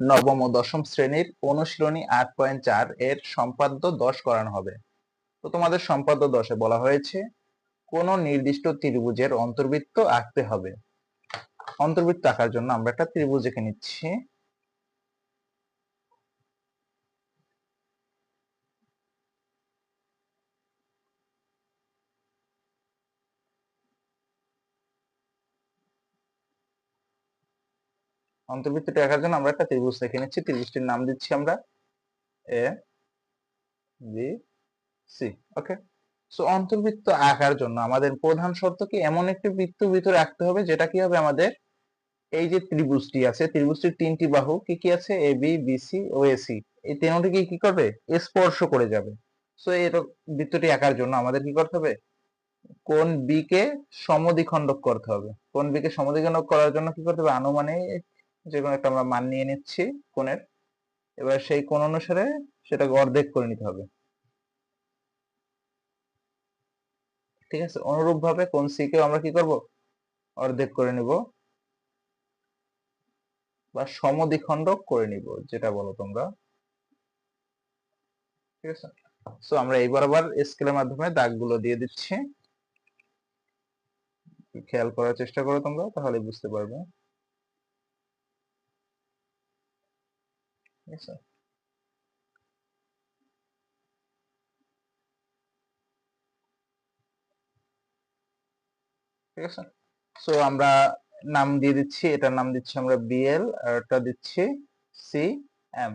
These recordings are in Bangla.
নবম ও দশম শ্রেণির অনুশীলনী আট পয়েন্ট চার এর সম্পাদ্য দশ করানো হবে। তো তোমাদের সম্পাদ্য দশে বলা হয়েছে, কোন নির্দিষ্ট ত্রিভুজের অন্তর্বৃত্ত আঁকতে হবে। অন্তর্বৃত্ত আঁকার জন্য আমরা একটা ত্রিভুজ এঁকে নিচ্ছি। অন্তর্বৃত্তটি আঁকার জন্য আমরা একটা ত্রিভুজ দেখে নিচ্ছি। ত্রিভুজটির নাম দিচ্ছি আমরা A B C okay so অন্তর্বৃত্ত আঁকার জন্য আমাদের প্রধান শর্ত কি? এমন একটি বৃত্ত ভিতরে আঁকতে হবে, যেটা কি হবে আমাদের? এই যে ত্রিভুজটি আছে, ত্রিভুজটির তিনটি বাহু কি কি আছে? এ বি বি সি ও এ সি এই তিনটিকে কি করবে? স্পর্শ করে যাবে। সো এই বৃত্তটি আঁকার জন্য আমাদের কি করতে হবে? কোন বি কে সমদ্বিখণ্ডক করতে হবে। কোন বি কে সমদ্বিখণ্ডক করার জন্য কি করতে হবে? আনুমানিক যে কোনো একটা আমরা মান নিয়ে নিচ্ছি কোণের। এবার সেই কোণ অনুসারে সেটাকে অর্ধেক করে নিতে হবে। ঠিক আছে? অনুরূপ ভাবে কোন সি কে আমরা কি করব? অর্ধেক করে নিব। বা সমদ্বিখণ্ডক করে নিব, যেটা বলো তোমরা। ঠিক আছে? সো আমরা এইবার আবার স্কেলের মাধ্যমে দাগগুলো দিয়ে দিচ্ছি। খেয়াল করার চেষ্টা করো তোমরা তাহলে বুঝতে পারবে। ঠিক আছে ঠিক আছে সো আমরা নাম দিয়ে দিচ্ছি, এটার নাম দিচ্ছি আমরা বিএল আর এটা দিচ্ছি সি এম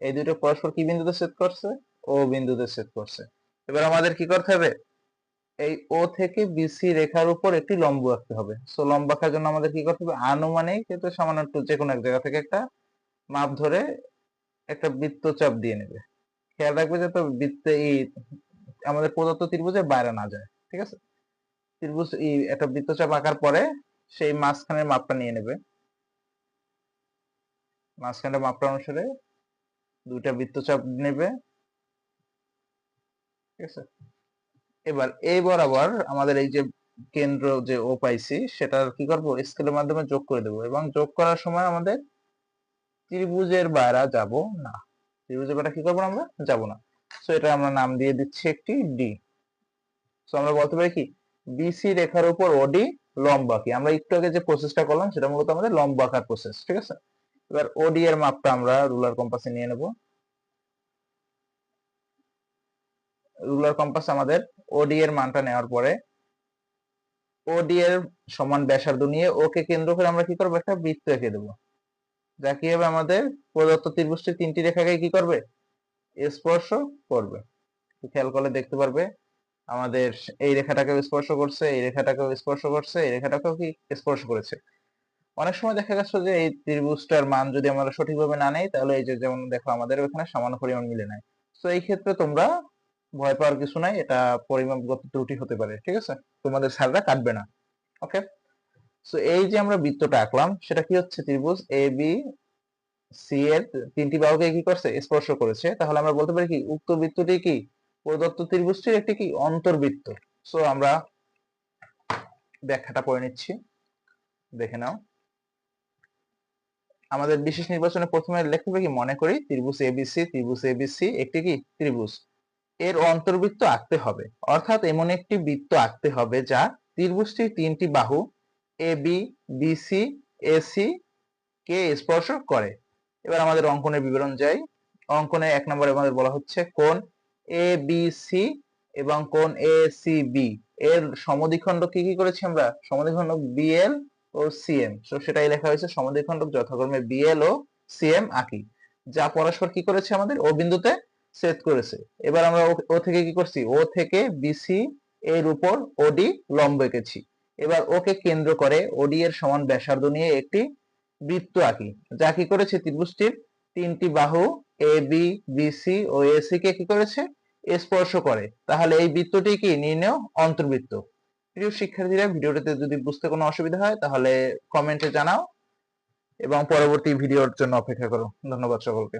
এই দুটো পরস্পর কি বিন্দুতে সেট করছে? ও বিন্দুতে সেট করছে। এবার আমাদের কি করতে হবে? এই ও থেকে বিসি রেখার উপর একটি লম্ব আঁকতে হবে। সো লম্ব আঁকার জন্য আমাদের কি করতে হবে? আনুমানিক কিন্তু সামান্য একটু যে কোনো এক জায়গা থেকে একটা মাপ ধরে একটা বৃত্তচাপ দিয়ে নেবে। খেয়াল রাখবে যে তো বৃত্তে এই আমাদের প্রদত্ত ত্রিভুজের বাইরে না যায়, ঠিক আছে? ত্রিভুজ এই একটা বৃত্তচাপ আঁকার পরে সেই মাঝখানের মাপটা নিয়ে নেবে। মাঝখানের মাপটা অনুসারে দুইটা বৃত্তচাপ নেবে। ঠিক আছে? এবার এই বরাবর আমাদের এই যে কেন্দ্র যে ও পাইছি সেটা কি করব? স্কেলের মাধ্যমে যোগ করে দেবো এবং যোগ করার সময় আমাদের ত্রিভুজের বাইরে যাব না। ত্রিভুজের বাইরে কি করব আমরা? যাব না। সো এটা আমরা নাম দিয়ে দিচ্ছি একটি ডি সো আমরা বলতে পারি কি? বিসি রেখার উপর ওডি লম্ব আঁকি আমরা একটু আগে যে প্রসেসটা করলাম, সেটা মূলত আমাদের লম্ব প্রসেস ঠিক আছে? এবার ওডি এর মাপটা আমরা রুলার কম্পাসে নিয়ে নেব। রুলার কম্পাস আমাদের ওডি এর মানটা নেওয়ার পরে ওডি এর সমান ব্যাসার্ধ নিয়ে ওকে কেন্দ্র করে আমরা কি করব? একটা বৃত্ত এঁকে দেবো। যা হবে আমাদের প্রদত্ত ত্রিভুজটি তিনটি রেখাকে কি করবে? স্পর্শ করবে। খেয়াল করলে দেখতে পারবে, আমাদের এই রেখাটাকেও স্পর্শ করছে, এই রেখাটাকেও স্পর্শ করছে, এই রেখাটাকেও কি স্পর্শ করেছে। অনেক সময় দেখা গেছে যে এই ত্রিভুজটার মান যদি আমরা সঠিকভাবে না নেই, তাহলে এই যে যেমন দেখো আমাদের ওখানে সামান্য পরিমাণ মিলে নেয় তো এই ক্ষেত্রে তোমরা ভয় পাওয়ার কিছু নাই, এটা পরিমাপগত ত্রুটি হতে পারে, ঠিক আছে? তোমাদের স্যাররা কাটবে না ওকে সো এই যে আমরা বৃত্তটা আঁকলাম, সেটা কি হচ্ছে ত্রিভুজ? এ বি সি এর তিনটি বাহুকে কি করছে? স্পর্শ করেছে। তাহলে আমরা বলতে পারি কি, উক্ত বৃত্তটি কি? প্রদত্ত ত্রিভুজটির একটি কি? অন্তর্বৃত্ত। সো আমরা ব্যাখ্যাটা পড়ে নিচ্ছি। দেখে নাও। আমাদের বিশেষ নির্বাচনে প্রথমে লিখতে হবে কি? মনে করি, ত্রিভুজ এবিসি ত্রিভুজ এবিসি একটি কি? ত্রিভুজ। এর অন্তর্বৃত্ত আঁকতে হবে। অর্থাৎ এমন একটি বৃত্ত আঁকতে হবে যা ত্রিভুজটির তিনটি বাহু এ বি বিসি এসি কে স্পর্শ করে। এবার আমাদের অঙ্কনের বিবরণ যাই। অঙ্কনে এক নম্বরে আমাদের বলা হচ্ছে কোন এ বি সি এবং কোন এ সি বি এর সমদ্বিখণ্ডক কি কি করেছি আমরা? সমদ্বিখণ্ডক বিএল ও সিএম তো সেটাই লেখা হয়েছে সমদ্বিখণ্ডক যথাক্রমে বিএল ও সিএম আঁকি। যা পরস্পর কি করেছে আমাদের? ও বিন্দুতে সেট করেছে। এবার আমরা ও থেকে কি করছি? ও থেকে বিসি এর উপর ওডি লম্ব এঁকেছি। এবার ওকে কেন্দ্র করে ওডি এর সমান ব্যাসার্ধ নিয়ে একটি বৃত্ত আঁকি। যা কি করেছে? ত্রিভুজটির তিনটি বাহু এ বি বিসি ও এসি কে কি করেছে? স্পর্শ করে। তাহলে এই বৃত্তটি কি? নির্ণয় অন্তর্বৃত্ত। প্রিয় শিক্ষার্থীরা, ভিডিওটিতে যদি বুঝতে কোনো অসুবিধা হয়, তাহলে কমেন্টে জানাও এবং পরবর্তী ভিডিওর জন্য অপেক্ষা করো। ধন্যবাদ সকলকে।